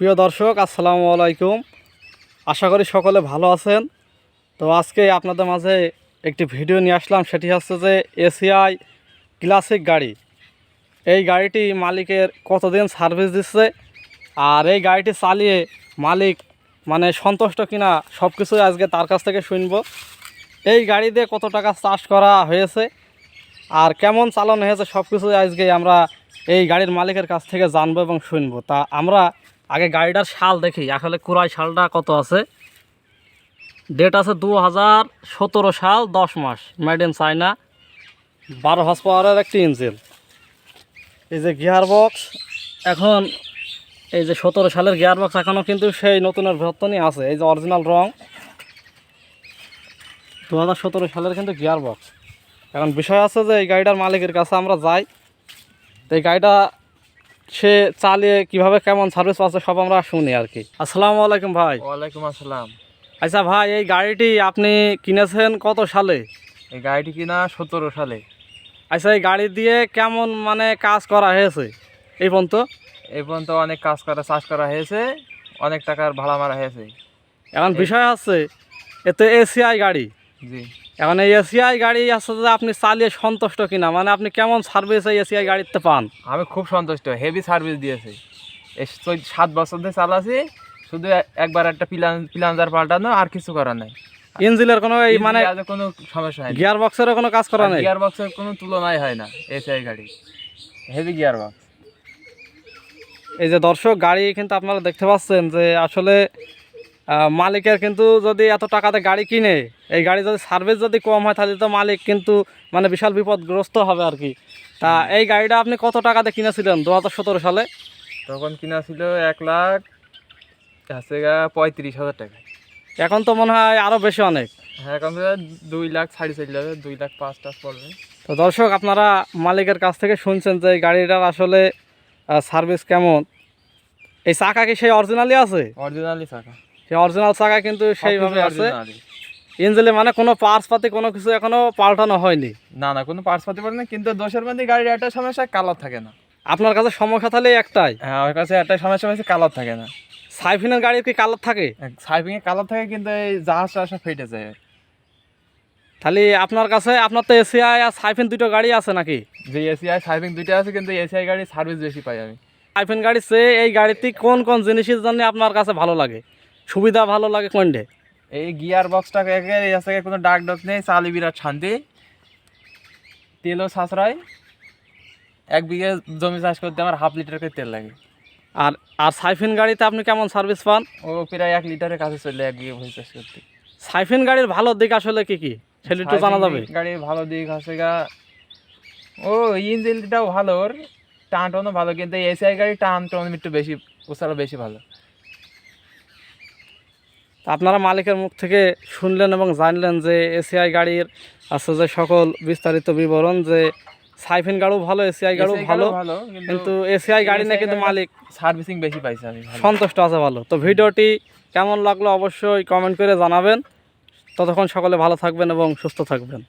প্রিয় দর্শক, আসসালামু আলাইকুম। আশা করি সকলে ভালো আছেন। তো আজকে আপনাদের মাঝে একটি ভিডিও নিয়ে আসলাম, সেটি হচ্ছে যে এসিআই ক্লাসিক গাড়ি। এই গাড়িটি মালিকের কতদিন সার্ভিস দিচ্ছে আর এই গাড়িটি চালিয়ে মালিক মানে সন্তুষ্ট কিনা সব কিছুই আজকে তার কাছ থেকে শুনব। এই গাড়ি দিয়ে কত টাকা চাষ করা হয়েছে আর কেমন চালানো হয়েছে সব কিছুই আজকে আমরা এই গাড়ির মালিকের কাছ থেকে জানব এবং শুনব। তা আমরা আগে গাড়িটার সাল দেখি, আসলে কুড়াই সালটা কত আছে? ডেট আছে দু হাজার সতেরো সাল, দশ মাস। মেড ইন চায়না বারো হর্স পাওয়ারের একটি ইঞ্জিন এই যে গিয়ার বক্স এখন এই যে সতেরো সালের গিয়ার বক্স এখনও কিন্তু সেই নতুনের ভর্তনই আছে। এই যে অরিজিনাল রং দু হাজার সতেরো সালের কিন্তু গিয়ার বক্স এখন বিষয় আছে যে এই গাড়িটার মালিকের কাছে আমরা যাই। তো এই গাড়িটা সে চালিয়ে কীভাবে কেমন সার্ভিস পাচ্ছে সব আমরা শুনি আর কি আসসালামু আলাইকুম ভাই। ওয়ালাইকুম আসসালাম। আচ্ছা ভাই এই গাড়িটি আপনি কিনেছেন কত সালে? এই গাড়িটি কিনা সতেরো সালে। আচ্ছা এই গাড়ি দিয়ে কেমন মানে কাজ করা হয়েছে? এই পর্যন্ত? এই পর্যন্ত অনেক কাজ করা চাষ করা হয়েছে অনেক টাকার ভাড়া মারা হয়েছে। এখন বিষয় আছে এতে এসিআই গাড়ি। জি। এখন এই এসিআই গাড়ি আছে আপনি চালিয়ে সন্তুষ্ট কিনা? মানে আপনি কেমন সার্ভিস এই এসিআই গাড়িতে পান? আমি খুব সন্তুষ্ট হেভি সার্ভিস দিয়েছে। এই সাত বছর ধরে চালাছি শুধু একবার একটা প্লান প্লানজার পাল্টানো আর কিছু করার নাই। ইঞ্জিনের কোনো এই মানে কোনো সমস্যা হয় গিয়ার বক্সেরও কোনো কাজ করা নেই? গিয়ার বক্সের কোনো তুলনাই হয় না এসিআই গাড়ি। হেভি গিয়ার বক্স এই যে দর্শক গাড়ি কিন্তু আপনারা দেখতে পাচ্ছেন যে আসলে মালিকের কিন্তু যদি এত টাকাতে গাড়ি কিনে এই গাড়ি যদি সার্ভিস যদি কম হয় তাহলে তো মালিক কিন্তু মানে বিশাল বিপদগ্রস্ত হবে আর কি। তা এই গাড়িটা আপনি কত টাকাতে কিনেছিলেন দু হাজার সতেরো সালে? তখন কিনা ছিল এক লাখ আছে পঁয়ত্রিশ হাজার টাকা। এখন তো মনে হয় আরও বেশি অনেক। হ্যাঁ এখন দুই লাখ সাড়ে চার লাখ দুই লাখ পাঁচ টাকা পড়বে। তো দর্শক আপনারা মালিকের কাছ থেকে শুনছেন যে এই গাড়িটার আসলে সার্ভিস কেমন। এই চাকা কি সেই অরিজিনালি আছে? অরিজিনালি চাকা। সেই অরিজিনাল চাকা কিন্তু সেইভাবে আছে। ইঞ্জিনে মানে কোনো পার্টস পাতি কোনো কিছু এখনও পাল্টানো হয়নি। না না কোনো পার্টস পাতি পারে না কিন্তু দোষের মধ্যে গাড়ির একটা সমস্যা কালার থাকে না। আপনার কাছে সমস্যা তাহলে একটাই? হ্যাঁ ওর কাছে একটা সমস্যা হয়েছে কালার থাকে না। সাইফিনের গাড়ির কি কালার থাকে? এ কালার থাকে কিন্তু এই জাহাজ টাহাজ ফেটে যায়। তাহলে আপনার কাছে আপনার তো এসিআই আর সাইফিন দুটো গাড়ি আছে নাকি? যে এসিআই সাইপিং দুইটা আছে কিন্তু এসিআই গাড়ি সার্ভিস বেশি পাই আমি। সাইফিন গাড়ি চেয়ে এই গাড়িতে কোন কোন জিনিসের জন্য আপনার কাছে ভালো লাগে? সুবিধা ভালো লাগে কোনটে এই গিয়ার বক্সটা আছে কোনো ডাক ডাক নেই চালি বিরাট শান্তি। তেলও সাশ্রয়। এক বিঘে জমি চাষ করতে আমার হাফ লিটার করে তেল লাগে। আর আর সাইফিন গাড়িতে আপনি কেমন সার্ভিস পান? ও প্রায় এক লিটারের কাছে চলে এক বিঘে ভুঁই চাষ করতে। সাইফিন গাড়ির ভালো দিক আসলে কি কি? সেটা একটু জানা যাবে। গাড়ির ভালো দিক আছে গা ও ইঞ্জিনটাও ভালো ওর টান টানও ভালো কিন্তু এসিআই গাড়ি টান টান একটু বেশি উচালো বেশি ভালো। আপনারা মালিকের মুখ থেকে শুনলেন এবং জানলেন যে এসিআই গাড়ির আছে যে সকল বিস্তারিত বিবরণ যে সাইফিন গাড়িও ভালো এসিআই গাড়িও ভালো ভালো কিন্তু এসিআই গাড়ি না কিন্তু মালিক। সার্ভিসিং বেশি পাইছে আমি সন্তুষ্ট আছে ভালো। তো ভিডিওটি কেমন লাগল অবশ্যই কমেন্ট করে জানাবেন। ততক্ষণ সকলে ভালো থাকবেন এবং সুস্থ থাকবেন।